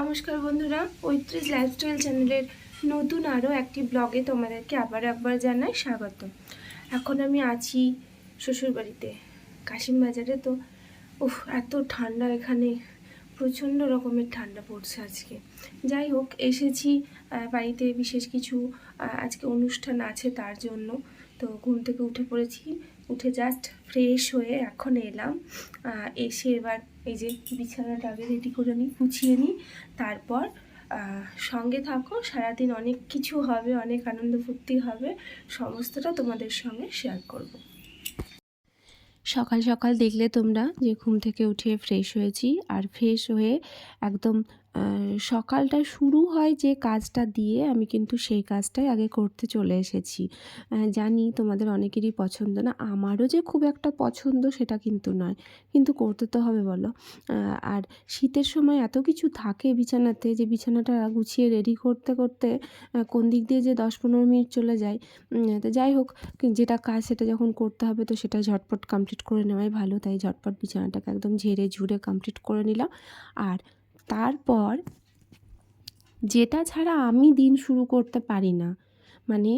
নমস্কার বন্ধুরা, পঁয়ত্রিশ লাইফস্টাইল চ্যানেলের নতুন আরও একটি ব্লগে তোমাদেরকে আবার একবার জানাই স্বাগত এখন আমি আছি শ্বশুরবাড়িতে কাশিম বাজারে তো, উফ, এত ঠান্ডা এখানে, প্রচণ্ড রকমের ঠান্ডা পড়ছে আজকে। যাই হোক, এসেছি বাড়িতে বিশেষ কিছু আজকে অনুষ্ঠান আছে তার জন্য। তো ঘুম থেকে উঠে পড়েছি, উঠে জাস্ট ফ্রেশ হয়ে এখন এলাম। এসে এবার এই যে বিছানাটা আগে রেডি করে নিই, গুছিয়ে নিই, তারপর সঙ্গে থাকো, সারাদিন অনেক কিছু হবে, অনেক আনন্দ ফুর্তি হবে, সমস্তটা তোমাদের সঙ্গে শেয়ার করব। সকাল সকাল দেখলে তোমরা যে ঘুম থেকে উঠে ফ্রেশ হয়েছি, আর ফ্রেশ হয়ে একদম সকালটা শুরু হয় যে কাজটা দিয়ে, আমি কিন্তু সেই কাজটাই আগে করতে চলে এসেছি। জানি তোমাদের অনেকেরই পছন্দ না, আমারও যে খুব একটা পছন্দ সেটা কিন্তু নয়, কিন্তু করতে তো হবে বলো। আর শীতের সময় এত কিছু থাকে বিছানাতে যে বিছানাটা গুছিয়ে রেডি করতে করতে কোন দিক দিয়ে যে দশ পনেরো মিনিট চলে যায় তো যাই হোক যেটা কাজ সেটা যখন করতে হবে তো সেটা ঝটপট কমপ্লিট করে নেওয়াই ভালো। তাই ঝটপট বিছানাটাকে একদম ঝেড়ে ঝুড়ে কমপ্লিট করে নিলাম। আর তারপর যেটা ছাড়া আমি দিন শুরু করতে পারি না মানে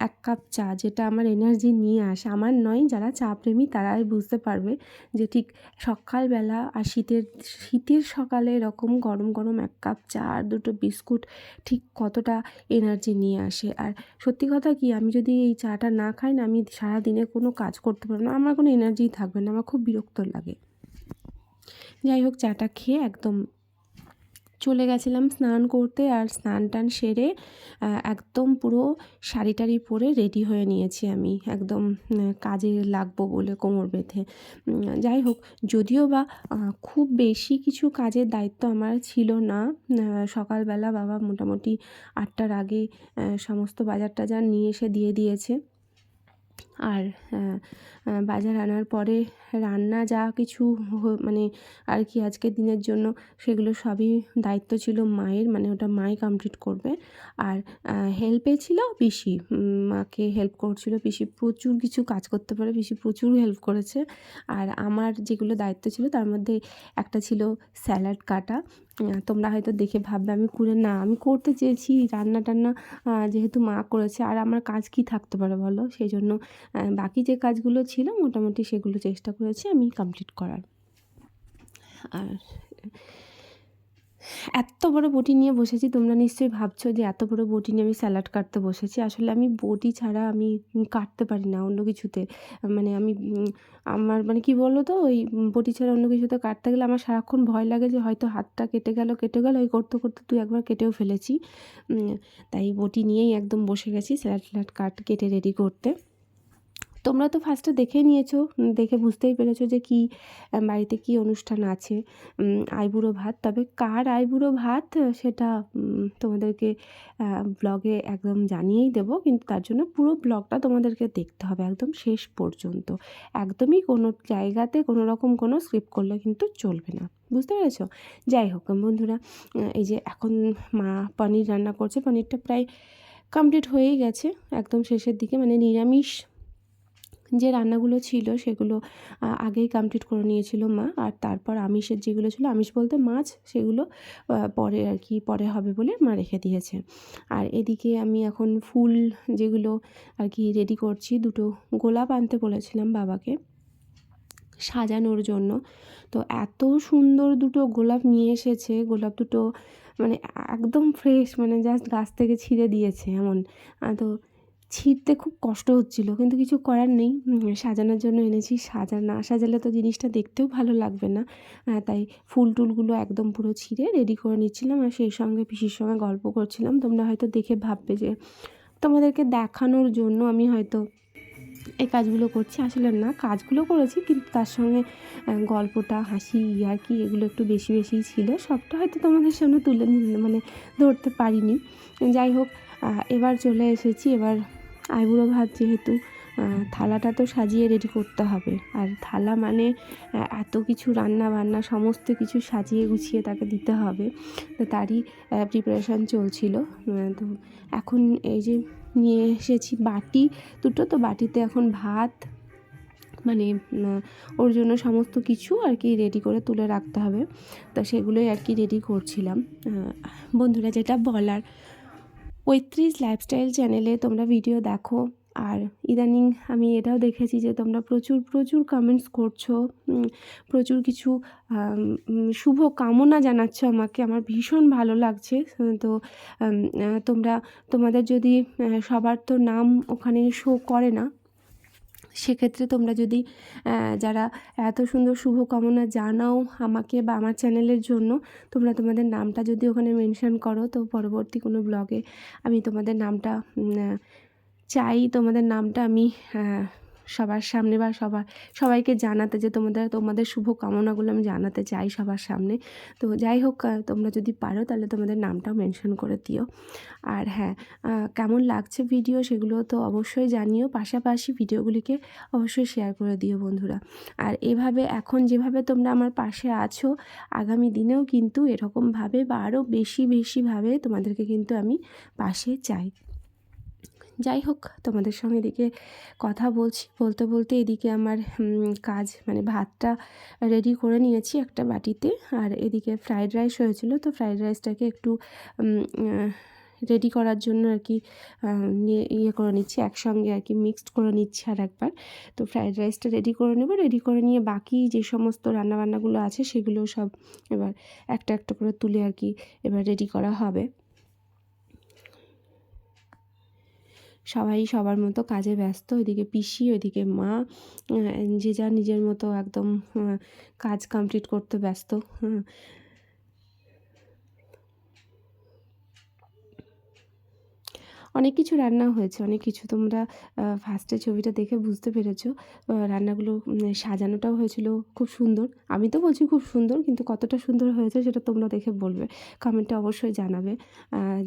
এক কাপ চা যেটা আমার এনার্জি নিয়ে আসে, আমার নয়, যারা চা প্রেমী তারাই বুঝতে পারবে যে ঠিক সকালবেলা আর শীতের শীতের সকালে এরকম গরম গরম এক কাপ চা আর দুটো বিস্কুট ঠিক কতটা এনার্জি নিয়ে আসে। আর সত্যি কথা কি, আমি যদি এই চাটা না খাই না, আমি সারা দিনে কোনো কাজ করতে পারব না, আমার কোনো এনার্জিই থাকবে না, আমার খুব বিরক্ত লাগে। যাই হোক, চাটা খেয়ে একদম চলে গেছিলাম স্নান করতে আর স্নান টান সেরে একদম পুরো শাড়ি টাড়ি পরে রেডি হয়ে নিয়েছি আমি। একদম কাজে লাগবো বলে কোমর বেঁধে। যাই হোক, যদিও বা খুব বেশি কিছু কাজের দায়িত্ব আমার ছিল না সকালবেলা বাবা মোটামুটি আটটার আগে সমস্ত বাজার টাজার নিয়ে এসে দিয়ে দিয়েছে। আর আহ, বাজার আনার পরে রান্না যা কিছু মানে আর কি আজকের দিনের জন্য সেগুলো সবই দায়িত্ব ছিল মায়ের মানে ওটা মাই কমপ্লিট করবে। আর হেল্পে ছিল পিসি মাকে হেল্প করছিল পিসি। প্রচুর কিছু কাজ করতে পারে পিসি প্রচুর হেল্প করেছে। আর আমার যেগুলো দায়িত্ব ছিল তার মধ্যে একটা ছিল স্যালাড কাটা। তোমরা হয়তো দেখে ভাববে, আমি করে, না, আমি করতে চেয়েছি রান্না টান্না যেহেতু মা করেছে, আর আমার কাজ কি থাকতে পারে বলো? সেই জন্য বাকি যে কাজগুলো ছিল, মোটামুটি সেগুলো চেষ্টা করেছি আমি কমপ্লিট করার। আর এত বড় বটি নিয়ে বসেছি, তোমরা নিশ্চয়ই ভাবছ যে এত বড় বটি নিয়ে আমি স্যালাড কাটতে বসেছি। আসলে আমি বটি ছাড়া আমি কাটতে পারি না অন্য কিছুতে। মানে আমি আমার মানে কি বলো তো ওই বটি ছাড়া অন্য কিছুতে কাটতে গেলে আমার সারাক্ষণ ভয় লাগে যে হয়তো হাতটা কেটে গেল কেটে গেল ওই করতে করতে তুই একবার কেটেও ফেলেছি। তাই বটি নিয়েই একদম বসে গেছি স্যালাড ট্যালাড কাট, কেটে রেডি করতে। তোমরা তো ফার্স্টে দেখেই নিয়েছো দেখে বুঝতেই পেরেছ যে কি বাড়িতে কি অনুষ্ঠান আছে আইবুড়ো ভাত। তবে কার আইবুড়ো ভাত, সেটা তোমাদেরকে ব্লগে একদম জানিয়েই দেব, কিন্তু তার জন্য পুরো ব্লগটা তোমাদেরকে দেখতে হবে একদম শেষ পর্যন্ত। একদমই কোনো জায়গাতে কোনো রকম কোনো স্ক্রিপ্ট করলে কিন্তু চলবে না। বুঝতে পেরেছ? যাই হোক, বন্ধুরা এই যে এখন মা পনির রান্না করছে, পনিরটা প্রায় কমপ্লিট হয়েই গেছে। একদম শেষের দিকে মানে নিরামিষ যে রান্নাগুলো ছিল সেগুলো আগেই কমপ্লিট করে নিয়েছিল মা। আর তারপর আমিষের যেগুলো ছিল, আমিষ বলতে মাছ, সেগুলো পরে আর কি, পরে হবে বলে মা রেখে দিয়েছে। আর এদিকে আমি এখন ফুল যেগুলো আর কি রেডি করছি, দুটো গোলাপ আনতে বলেছিলাম বাবাকে সাজানোর জন্য। তো এত সুন্দর দুটো গোলাপ নিয়ে এসেছে, গোলাপ দুটো মানে একদম ফ্রেশ মানে জাস্ট গাছ থেকে ছিঁড়ে দিয়েছে এমন। তো ছিঁড়তে খুব কষ্ট হচ্ছিল, কিন্তু কিছু করার নেই। সাজানোর জন্য এনেছি সাজা, না সাজালে তো জিনিসটা দেখতেও ভালো লাগবে না। তাই ফুল টুলগুলো একদম পুরো ছিঁড়ে রেডি করে নিচ্ছিলাম আর সেই সঙ্গে পিসির সঙ্গে গল্প করছিলাম। তোমরা হয়তো দেখে ভাববে যে তোমাদেরকে দেখানোর জন্য আমি হয়তো এই কাজগুলো করছি। আসলে না, কাজগুলো করেছি, কিন্তু তার সঙ্গে গল্পটা, হাসি আর কি এগুলো একটু বেশি বেশিই ছিল। সবটা হয়তো তোমাদের সামনে তুলে মানে ধরতে পারিনি। যাই হোক এবার চলে এসেছি, এবার আইবুড়ো ভাত যেহেতু থালাটা তো সাজিয়ে রেডি করতে হবে। আর থালা মানে এত কিছু রান্না বান্না, সমস্ত কিছু সাজিয়ে গুছিয়ে তাকে দিতে হবে। তো তারই প্রিপারেশান চলছিল। তো এখন এই যে নিয়ে এসেছি বাটি, দুটো তো বাটিতে এখন ভাত মানে ওর জন্য সমস্ত কিছু আর কি রেডি করে তুলে রাখতে হবে। তা সেগুলোই আর কি রেডি করছিলাম। বন্ধুরা যেটা বলার পঁয়ত্রিশ লাইফস্টাইল চ্যানেলে তোমরা ভিডিও দেখো। আর ইদানিং আমি এটাও দেখেছি যে তোমরা প্রচুর প্রচুর কমেন্টস করছ। প্রচুর কিছু শুভ কামনা জানাচ্ছ আমাকে। আমার ভীষণ ভালো লাগছে। তো তোমরা, তোমাদের যদি সবার তো নাম ওখানে শো করে না সেক্ষেত্রে তোমরা যদি যারা এত সুন্দর শুভকামনা জানাও আমাকে বা আমার চ্যানেলের জন্য, তোমরা তোমাদের নামটা যদি ওখানে মেনশান করো, তো পরবর্তী কোনো ব্লগে আমি তোমাদের নামটা চাই, তোমাদের নামটা আমি সবার সামনে বা সবার সবাইকে জানাতে যে তোমাদের তোমাদের শুভ কামনাগুলো আমি জানাতে চাই সবার সামনে। তো যাই হোক তোমরা যদি পারো তাহলে তোমাদের নামটাও মেনশন করে দিও। আর হ্যাঁ কেমন লাগছে ভিডিও সেগুলো তো অবশ্যই জানিও। পাশাপাশি ভিডিওগুলিকে অবশ্যই শেয়ার করে দিও বন্ধুরা। আর এভাবে এখন যেভাবে তোমরা আমার পাশে আছো, আগামী দিনেও কিন্তু এরকমভাবে বা আরও বেশি, বেশিভাবে তোমাদেরকে কিন্তু আমি পাশে চাই। যাই হোক, তোমাদের সঙ্গে এদিকে কথা বলছি। বলতে বলতে এদিকে আমার কাজ মানে ভাতটা রেডি করে নিয়েছি একটা বাটিতে। আর এদিকে ফ্রাইড রাইস হয়েছিল, তো ফ্রাইড রাইসটাকে একটু রেডি করার জন্য আর কি ইয়ে করে নিচ্ছি, একসঙ্গে আর কি মিক্সড করে নিচ্ছি আর একবার। তো ফ্রাইড রাইসটা রেডি করে নেব রেডি করে নিয়ে বাকি যে সমস্ত রান্নাবান্নাগুলো আছে সেগুলো সব এবার একটা একটা করে তুলে আর কি এবার রেডি করা হবে। সবাই সবার মতো কাজে ব্যস্ত, ওইদিকে পিসি, ওইদিকে মা যে যা নিজের মতো একদম কাজ কমপ্লিট করতে ব্যস্ত হুম। অনেক কিছু রান্না হয়েছে, অনেক কিছু তোমরা ফার্স্টে ছবিটা দেখে বুঝতে পেরেছ। রান্নাগুলো সাজানোটাও হয়েছিল খুব সুন্দর। আমি তো বলছি খুব সুন্দর, কিন্তু কতটা সুন্দর হয়েছে সেটা তোমরা দেখে বলবে। কমেন্টে অবশ্যই জানাবে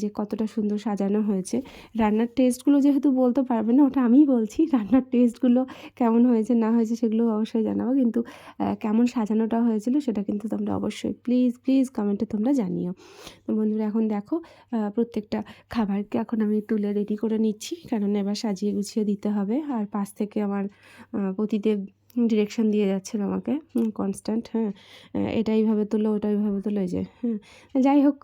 যে কতটা সুন্দর সাজানো হয়েছে। রান্নার টেস্টগুলো যেহেতু বলতে পারবে না, ওটা আমিই বলছি, রান্নার টেস্টগুলো কেমন হয়েছে, না হয়েছে সেগুলো অবশ্যই জানাব। কিন্তু কেমন সাজানোটা হয়েছিল সেটা কিন্তু তোমরা অবশ্যই প্লিজ প্লিজ কমেন্টে তোমরা জানিও। বন্ধুরা, এখন দেখো প্রত্যেকটা খাবারকে এখন আমি তুলে রেডি করে নিচ্ছি। কারণ এবার সাজিয়ে গুছিয়ে দিতে হবে। আর পাশ থেকে আমার আহ, পতিদেব ডিরেকশন দিয়ে যাচ্ছেন আমাকে কনস্ট্যান্ট হ্যাঁ এটা এইভাবে তুলো ওটা এইভাবে তুলো এই যে হ্যাঁ যাই হোক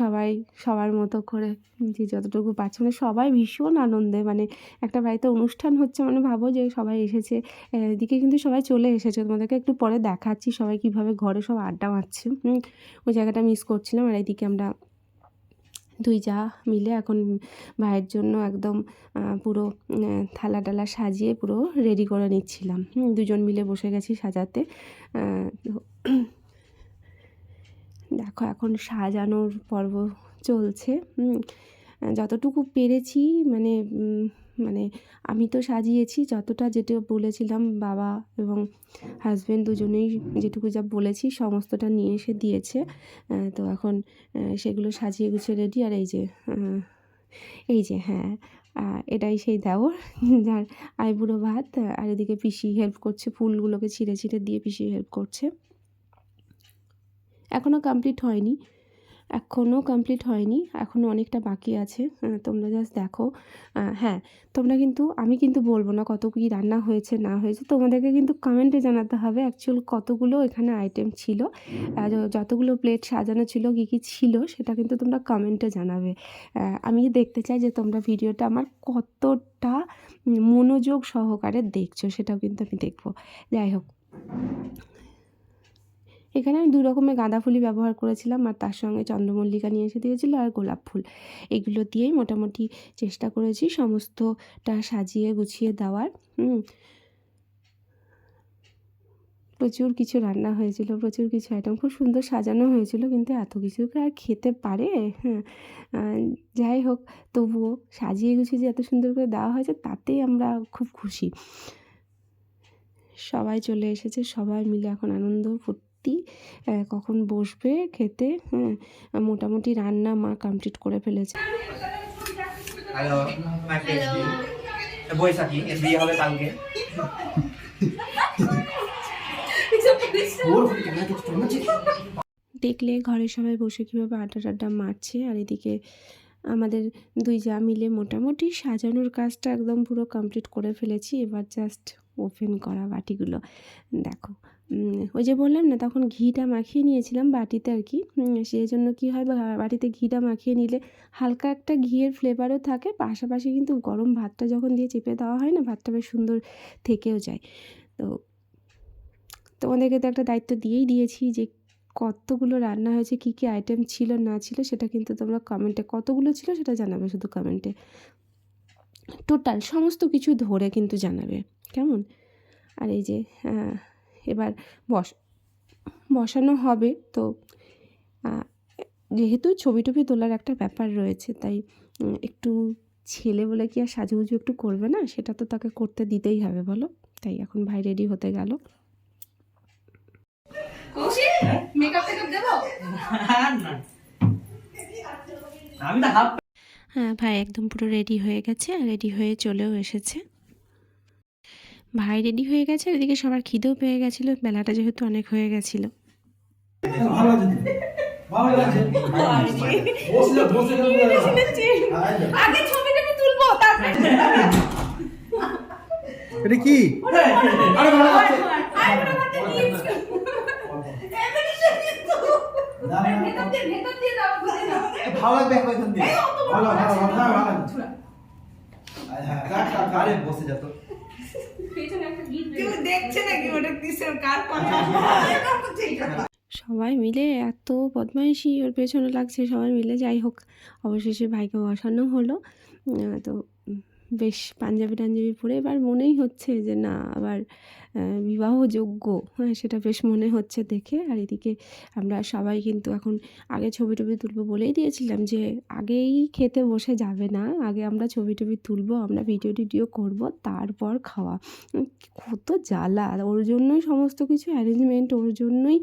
সবাই সবার মতো করে যে যতটুকু পাচ্ছে মানে সবাই ভীষণ আনন্দে মানে একটা বাড়িতে অনুষ্ঠান হচ্ছে মানে ভাবো যে সবাই এসেছে এদিকে কিন্তু সবাই চলে এসেছে। তোমাদেরকে একটু পরে দেখাচ্ছি সবাই কীভাবে ঘরে সব আড্ডা মারছে ওই জায়গাটা মিস করছিলাম আর এইদিকে আমরা দুই যা মিলে এখন ভাইয়ের জন্য একদম পুরো থালা টালা সাজিয়ে পুরো রেডি করে নিচ্ছিলাম। দুজন মিলে বসে গেছি সাজাতে। দেখো এখন সাজানোর পর্ব চলছে। যতটুকু পেরেছি মানে মানে আমি তো সাজিয়েছি যতটা যেটা বলেছিলাম বাবা এবং হাজব্যান্ড দুজনেই যেটুকু যা বলেছি সমস্তটা নিয়ে এসে দিয়েছে। তো এখন সেগুলো সাজিয়ে গুছিয়ে রেডি আর এই যে এই যে হ্যাঁ এটাই সেই দেওর। যার আইবুড়ো ভাত, আর এদিকে পিসি হেল্প করছে, ফুলগুলোকে ছিঁড়ে ছিঁড়ে দিয়ে পিসি হেল্প করছে। এখনও কমপ্লিট হয়নি। এখনও কমপ্লিট হয়নি, এখনও অনেকটা বাকি আছে। তোমরা জাস্ট দেখো। হ্যাঁ তোমরা কিন্তু, আমি কিন্তু বলব না কত কী রান্না হয়েছে, না হয়েছে। তোমাদেরকে কিন্তু কমেন্টে জানাতে হবে অ্যাকচুয়াল কতগুলো এখানে আইটেম ছিল যতগুলো প্লেট সাজানো ছিল, কী কী ছিল, সেটা কিন্তু তোমরা কমেন্টে জানাবে। আমি দেখতে চাই যে তোমরা ভিডিওটা আমার কতটা মনোযোগ সহকারে দেখছ, সেটাও কিন্তু আমি দেখব। যাই হোক। এখানে আমি দু রকমের গাঁদা ফুলই ব্যবহার করেছিলাম, আর তার সঙ্গে চন্দ্রমল্লিকা নিয়ে এসে দিয়েছিল আর গোলাপ ফুল। এগুলো দিয়েই মোটামুটি চেষ্টা করেছি সমস্তটা সাজিয়ে গুছিয়ে দেওয়ার প্রচুর কিছু রান্না হয়েছিল, প্রচুর কিছু আইটেম খুব সুন্দর সাজানো হয়েছিল, কিন্তু এত কিছুকে আর খেতে পারে? হ্যাঁ যাই হোক, তবুও সাজিয়ে গুছিয়ে যে এত সুন্দর করে দেওয়া হয়েছে, তাতেই আমরা খুব খুশি। সবাই চলে এসেছে, সবাই মিলে এখন আনন্দ ফুর্তি আহ, কখন বসবে খেতে হ্যাঁ মোটামুটি রান্না মা কমপ্লিট করে ফেলেছে। হ্যালো বৈশাখী বিয়ে হবে কালকে। দেখলে ঘরের সবাই বসে কীভাবে আড্ডা টাড্ডা মারছে আর এদিকে আমাদের দুই যা মিলে মোটামুটি সাজানোর কাজটা একদম পুরো কমপ্লিট করে ফেলেছি। এবার জাস্ট ওপেন করা বাটিগুলো। দেখো ওই যে বললাম না তখন ঘিটা মাখিয়ে নিয়েছিলাম বাটিতে আর কি। সেই জন্য কী হয় বাটিতে ঘিটা মাখিয়ে নিলে হালকা একটা ঘিয়ের ফ্লেভারও থাকে পাশাপাশি কিন্তু গরম ভাতটা যখন দিয়ে চেপে দেওয়া হয় না ভাতটা বেশ সুন্দর থেকেও যায়। তো তোমাদেরকে তো একটা দায়িত্ব দিয়েই দিয়েছি যে কতগুলো রান্না হয়েছে কী কী আইটেম ছিল না ছিল সেটা কিন্তু তোমরা কমেন্টে কতগুলো ছিল সেটা জানাবে শুধু কমেন্টে টোটাল সমস্ত কিছু ধরে কিন্তু জানাবে কেমন? আর এই যে আহ, এবার বস বসানো হবে। তো যেহেতু ছবি টবি তোলার একটা ব্যাপার রয়েছে তাই একটু ছেলে বলে কি আর সাজুগুজু একটু করবে না? সেটা তো তাকে করতে দিতেই হবে বলো? তাই এখন ভাই রেডি হতে গেল। মেকআপ টেকআপ দেবো? না। আমি তো হাফ হ্যাঁ ভাই একদম পুরো রেডি হয়ে গেছে আর রেডি হয়ে চলেও এসেছে। ভাই রেডি হয়ে গেছে এদিকে সবার খিদেও পেয়ে গেছিল বেলাটা যেহেতু অনেক হয়ে গেছিল। ভালো লাগছে ভালো লাগছে বসে যা বসে যা আগে ছবিটাকে তুলবো তারপরে। এটা কি? আরে ভালো ভালো লাগবে ভালো ভালো ভালো। আরে বসে তো পেছনে একটা গিট কেউ দেখছে নাকি ওটা কিসের কার সবাই মিলে এত বদমাইশি ওর পেছনে লাগছে, সবাই মিলে যাই হোক। অবশেষে ভাইকে বসানো হলো। তো বেশ পাঞ্জাবি টাঞ্জাবি পরে এবার মনেই হচ্ছে যে না, আবার বিবাহযোগ্য। হ্যাঁ সেটা বেশ মনে হচ্ছে দেখে। আর এদিকে আমরা সবাই কিন্তু এখন আগে ছবি টবি তুলবো বলেই দিয়েছিলাম যে, আগেই খেতে বসে যাবে না। আগে আমরা ছবি টবি তুলবো, আমরা ভিডিও টিডিও করব, তারপর খাওয়া। কত জ্বালা। ওর জন্যই সমস্ত কিছু অ্যারেঞ্জমেন্ট ওর জন্যই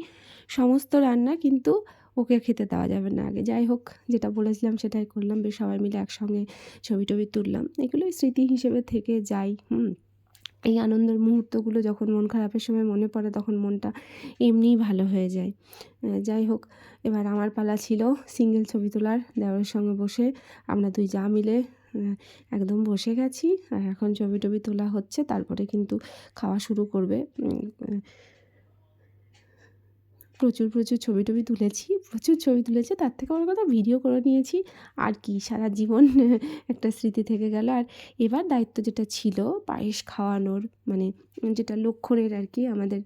সমস্ত রান্না। কিন্তু ওকে খেতে দেওয়া যাবে না আগে। যাই হোক, যেটা বলেছিলাম সেটাই করলাম, বেশ সবাই মিলে একসঙ্গে ছবি টবি তুললাম। এগুলোই স্মৃতি হিসেবে থেকে যাই হুম? এই আনন্দের মুহূর্তগুলো যখন মন খারাপের সময় মনে পড়ে, তখন মনটা এমনিই ভালো হয়ে যায়। যাই হোক, এবার আমার পালা ছিল সিঙ্গেল ছবি তোলার দেওয়ারের সঙ্গে বসে আমরা দুই যা মিলে একদম বসে গেছি। আর এখন ছবি টবি তোলা হচ্ছে, তারপরে কিন্তু খাওয়া শুরু করবে। প্রচুর প্রচুর ছবি টবি তুলেছি, প্রচুর ছবি তুলেছি, তার থেকে আমার কথা ভিডিও করে নিয়েছি। আর কি, সারা জীবন একটা স্মৃতি থেকে গেল। আর এবার দায়িত্ব যেটা ছিল পায়েস খাওয়ানোর মানে যেটা লক্ষণের আর কি আমাদের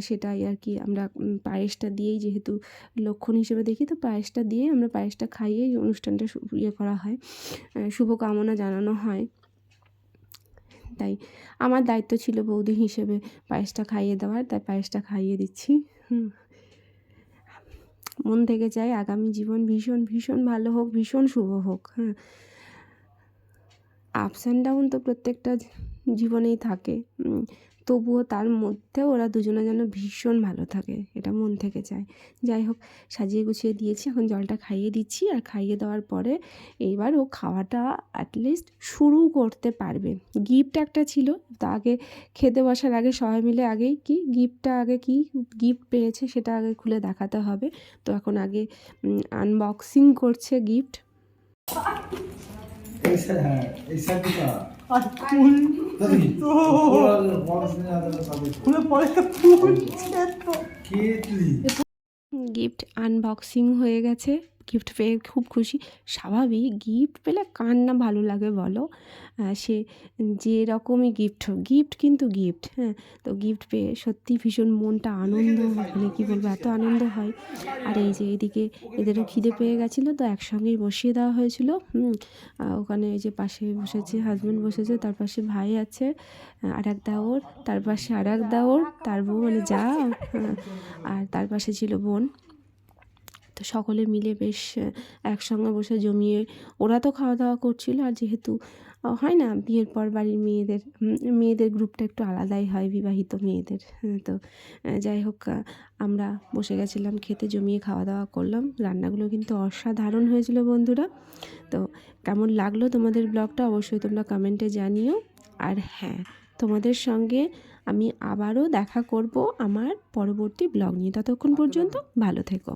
সেটাই আর কি আমরা পায়েসটা দিয়েই যেহেতু লক্ষণ হিসেবে দেখি, তো পায়েসটা দিয়ে আমরা পায়েসটা খাইয়েই অনুষ্ঠানটা ইয়ে করা হয় শুভকামনা জানানো হয়। তাই আমার দায়িত্ব ছিল বৌদি হিসেবে পায়েসটা খাইয়ে দেওয়ার, তাই পায়েসটা খাইয়ে দিচ্ছি। হুম। মন থেকে চাই আগামী জীবন ভীষণ ভীষণ ভালো হোক, ভীষণ শুভ হোক হ্যাঁ। আপস অ্যান্ড ডাউন তো প্রত্যেকটা জীবনেই থাকে তবুও তার মধ্যে ওরা দুজনে যেন ভীষণ ভালো থাকে, এটা মন থেকে চায়। যাই হোক, সাজিয়ে গুছিয়ে দিয়েছি, এখন জলটা খাইয়ে দিচ্ছি, আর খাইয়ে দেওয়ার পরে এইবার ও খাওয়াটা অ্যাটলিস্ট শুরু করতে পারবে। গিফট একটা ছিল, তা আগে খেতে বসার আগে সবাই মিলে আগেই কি গিফটটা আগে কি গিফট পেয়েছে সেটা আগে খুলে দেখাতে হবে। তো এখন আগে আনবক্সিং করছে গিফট গিফট আনবক্সিং হয়ে গেছে। গিফট পেয়ে খুব খুশি। স্বাভাবিক গিফট পেলে কার না ভালো লাগে বলো? সে যে রকমই গিফট হোক গিফট কিন্তু গিফট হ্যাঁ? তো গিফট পেয়ে সত্যি ভীষণ মনটা আনন্দ মানে কী বলব এত আনন্দ হয়। আর এই যে এদিকে এদেরও খিদে পেয়ে গেছিল তো একসঙ্গেই বসিয়ে দেওয়া হয়েছিল ওখানে এই যে পাশে বসেছে হাজব্যান্ড বসেছে তার পাশে ভাই আছে আর এক দাওর তার পাশে আর এক দাওর তার বউ মানে যা হ্যাঁ, আর তার পাশে ছিল বোন। তো সকলে মিলে বেশ একসঙ্গে বসে জমিয়ে ওরা তো খাওয়া দাওয়া করছিল। আর যেহেতু হয় না বিয়ের পর বাড়ির মেয়েদের মেয়েদের গ্রুপটা একটু আলাদাই হয় বিবাহিত মেয়েদের হ্যাঁ, তো যাই হোক আমরা বসে গেছিলাম খেতে জমিয়ে খাওয়া দাওয়া করলাম। রান্নাগুলো কিন্তু অসাধারণ হয়েছিল বন্ধুরা। তো কেমন লাগল তোমাদের ব্লগটা অবশ্যই তোমরা কমেন্টে জানিও। আর হ্যাঁ তোমাদের সঙ্গে আমি আবারও দেখা করব আমার পরবর্তী ব্লগ নিয়ে। ততক্ষণ পর্যন্ত ভালো থেকো।